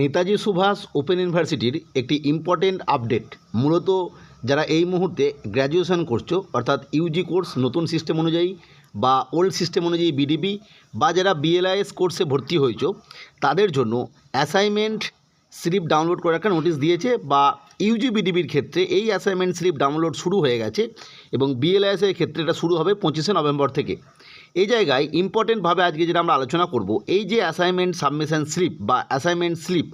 Netaji Subhash open ইউনিভার্সিটির একটি important update মূলত যারা এই মুহূর্তে গ্র্যাজুয়েশন করছ, অর্থাৎ ইউজি কোর্স নতুন সিস্টেম অনুযায়ী বা ওল্ড সিস্টেম অনুযায়ী বিডিবি বা যারা বিএলআইএস কোর্সে ভর্তি হয়েছ, তাদের জন্য অ্যাসাইনমেন্ট স্লিপ ডাউনলোড করে একটা নোটিশ দিয়েছে বা ইউজি বিডিবির ক্ষেত্রে এই অ্যাসাইনমেন্ট স্লিপ ডাউনলোড শুরু হয়ে গেছে এবং বিএলআইএসের ক্ষেত্রে এটা শুরু হবে পঁচিশে নভেম্বর থেকে। এই জায়গায় ইম্পর্টেন্টভাবে আজকে যেটা আমরা আলোচনা করব, এই যে অ্যাসাইনমেন্ট সাবমিশন স্লিপ বা অ্যাসাইনমেন্ট স্লিপ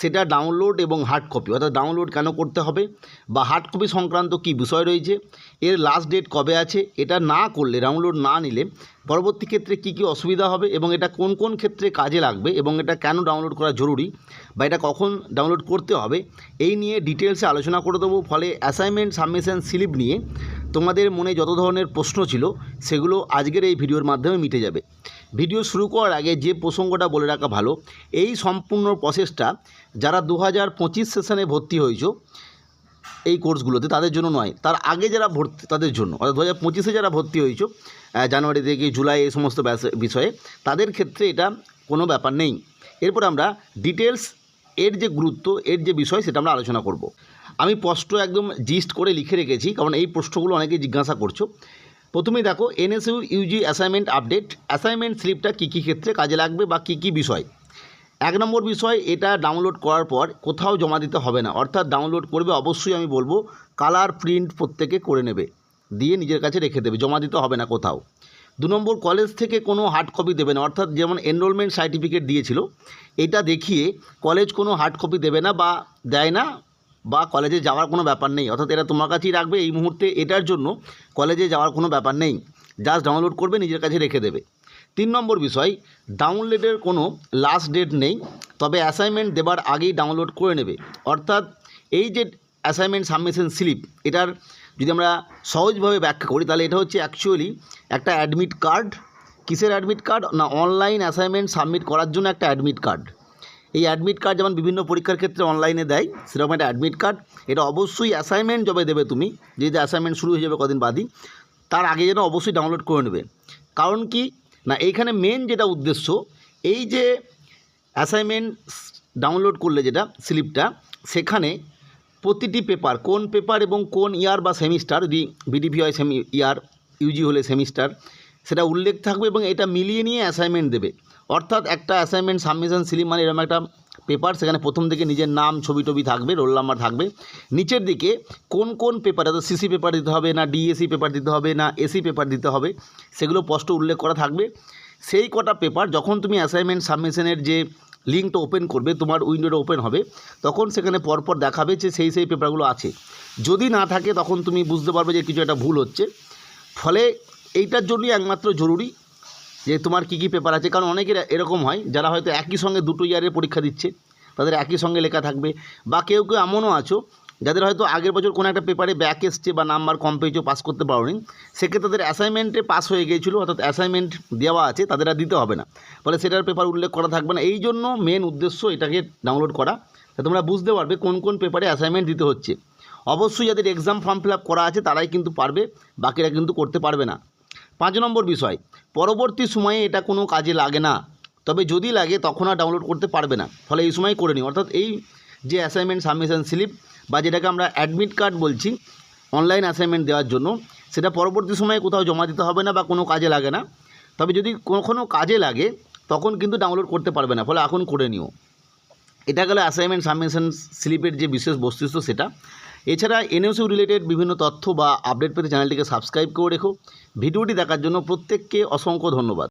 সেটা ডাউনলোড এবং হার্ড কপি অর্থাৎ ডাউনলোড কেন করতে হবে বা হার্ড কপি সংক্রান্ত কী বিষয় রয়েছে, এর লাস্ট ডেট কবে আছে, এটা না করলে ডাউনলোড না নিলে পরবর্তী ক্ষেত্রে কী কী অসুবিধা হবে এবং এটা কোন কোন ক্ষেত্রে কাজে লাগবে এবং এটা কেন ডাউনলোড করা জরুরি বা এটা কখন ডাউনলোড করতে হবে, এই নিয়ে ডিটেলসে আলোচনা করে দেবো। ফলে অ্যাসাইনমেন্ট সাবমিশন স্লিপ নিয়ে তোমাদের মনে যত ধরনের প্রশ্ন ছিল, সেগুলো আজকের এই ভিডিওর মাধ্যমে মিটে যাবে। ভিডিও শুরু করার আগে যে প্রসঙ্গটা বলে রাখা ভালো, এই সম্পূর্ণ প্রসেসটা যারা দু হাজার পঁচিশ সেশনে ভর্তি হয়েছ, এই কোর্সগুলোতে তাদের জন্য নয়, তার আগে যারা ভর্তি, তাদের জন্য, অর্থাৎ দু হাজার পঁচিশে যারা ভর্তি হয়েছো জানুয়ারি থেকে জুলাই এই সমস্ত বিষয়ে, তাদের ক্ষেত্রে এটা কোনো ব্যাপার নেই। এরপর আমরা ডিটেলস এর যে গুরুত্ব, এর যে বিষয় সেটা আমরা আলোচনা করব। আমি স্পষ্ট একদম জিস্ট করে লিখে রেখেছি, কারণ এই প্রশ্নগুলো অনেকে জিজ্ঞাসা করছ। প্রথমেই দেখো, NSU UG assignment update assignment স্লিপটা কী কী ক্ষেত্রে কাজে লাগবে বা কী কী বিষয়? এক নম্বর বিষয়, এটা ডাউনলোড করার পর কোথাও জমা দিতে হবে না, অর্থাৎ ডাউনলোড করবে অবশ্যই আমি বলব কালার প্রিন্ট প্রত্যেকে করে নেবে, দিয়ে নিজের কাছে রেখে দেবে, জমা দিতে হবে না কোথাও। দু নম্বর কলেজ থেকে কোনো হার্ড কপি দেবে না। অর্থাৎ যেমন এনরোলমেন্ট সার্টিফিকেট দিয়েছিল, এটা দেখিয়ে কলেজ কোনো হার্ড কপি দেবে না বা দেয় না বা কলেজে যাওয়ার কোনো ব্যাপার নেই। অর্থাৎ এটা তোমার কাছেই রাখবে, এই মুহূর্তে এটার জন্য কলেজে যাওয়ার কোনো ব্যাপার নেই। জাস্ট ডাউনলোড করবে, নিজের কাছে রেখে দেবে। তিন নম্বর বিষয় ডাউনলোডের কোনো লাস্ট ডেট নেই, তবে অ্যাসাইনমেন্ট দেবার আগেই ডাউনলোড করে নেবে। অর্থাৎ এই যে অ্যাসাইনমেন্ট সাবমিশন স্লিপ এটার যদি আমরা সহজভাবে ব্যাখ্যা করি, তাহলে এটা হচ্ছে অ্যাকচুয়ালি একটা অ্যাডমিট কার্ড কিসের অ্যাডমিট কার্ড না অনলাইন অ্যাসাইনমেন্ট সাবমিট করার জন্য একটা অ্যাডমিট কার্ড এই অ্যাডমিট কার্ড যেমন বিভিন্ন পরীক্ষার ক্ষেত্রে অনলাইনে দেয়, সেরকম একটা অ্যাডমিট কার্ড এটা অবশ্যই অ্যাসাইনমেন্ট যবে দেবে তুমি যদি অ্যাসাইনমেন্ট শুরু হয়ে যাবে কদিন বাদই। তার আগে যেন অবশ্যই ডাউনলোড করে নেবে। কারণ কি? না, এইখানে মেন যেটা উদ্দেশ্য, এই যে অ্যাসাইনমেন্ট ডাউনলোড করলে যেটা স্লিপটা সেখানে প্রতিটি পেপার, কোন পেপার এবং কোন ইয়ার বা সেমিস্টার, যদি বিডিপি হয় সেমি, ইয়ার ইউজি হলে সেমিস্টার, সেটা উল্লেখ থাকবে এবং এটা মিলিয়ে নিয়ে অ্যাসাইনমেন্ট দেবে। অর্থাৎ একটা অ্যাসাইনমেন্ট সাবমিশন স্লিপ মানে এরকম একটা পেপার, সেখানে প্রথম দিকে নিজের নাম, ছবি টবি থাকবে রোল নাম্বার থাকবে। নিচের দিকে কোন কোন পেপার, অর্থাৎ সিসি পেপার দিতে হবে না ডিএসি পেপার দিতে হবে না এসি পেপার দিতে হবে, সেগুলো স্পষ্ট উল্লেখ করা থাকবে। সেই কটা পেপার, যখন তুমি অ্যাসাইনমেন্ট সাবমিশনের যে লিঙ্কটা ওপেন করবে, তোমার উইন্ডোটা ওপেন হবে। তখন সেখানে পরপর দেখাবে যে সেই সেই পেপারগুলো আছে। যদি না থাকে, তখন তুমি বুঝতে পারবে যে কিছু একটা ভুল হচ্ছে। ফলে এইটার জন্যই একমাত্র জরুরি যে তোমার কী কী পেপার আছে। কারণ অনেকের এরকম হয়, যারা হয়তো একই সঙ্গে দুটো ইয়ারের পরীক্ষা দিচ্ছে, তাদের একই সঙ্গে লেখা থাকবে, বা কেউ কেউ এমনও আছো যাদের হয়তো আগের বছর কোনো একটা পেপারে ব্যাক এসছে বা নাম্বার কম পেয়েছ পাস করতে পারোনি, সেক্ষেত্রে তাদের অ্যাসাইনমেন্টে পাস হয়ে গিয়েছিল, অর্থাৎ অ্যাসাইনমেন্ট দেওয়া আছে, তাদের আর দিতে হবে না। ফলে সেটার পেপার উল্লেখ করা থাকবে না। এই জন্য মেন উদ্দেশ্য এটাকে ডাউনলোড করা তা তোমরা বুঝতে পারবে কোন কোন পেপারে অ্যাসাইনমেন্ট দিতে হচ্ছে। অবশ্যই যাদের এক্সাম ফর্ম ফিল করা আছে, তারাই কিন্তু পারবে, বাকিরা কিন্তু করতে পারবে না। পাঁচ নম্বর বিষয়, পরবর্তী সময়ে এটা কোনো কাজে লাগে না। তবে যদি লাগে, তখন আর ডাউনলোড করতে পারবে না। ফলে এই সময় করে নিই অর্থাৎ এই যে অ্যাসাইনমেন্ট সাবমিশন স্লিপ বা যেটাকে আমরা অ্যাডমিট কার্ড বলছি অনলাইন অ্যাসাইনমেন্ট দেওয়ার জন্য, সেটা পরবর্তী সময়ে কোথাও জমা দিতে হবে না বা কোনো কাজে লাগে না। তবে যদি কোনো কাজে লাগে, তখন কিন্তু ডাউনলোড করতে পারবে না। ফলে এখন করে নিও। এটা গেল অ্যাসাইনমেন্ট সাবমিশন স্লিপের যে বিশেষ বস্তুস্থ সেটা। এছাড়া এনএসইউ রিলেটেড বিভিন্ন তথ্য বা আপডেট পেতে চ্যানেলটিকে সাবস্ক্রাইব করে রেখো। ভিডিওটি দেখার জন্য প্রত্যেককে অসংখ্য ধন্যবাদ।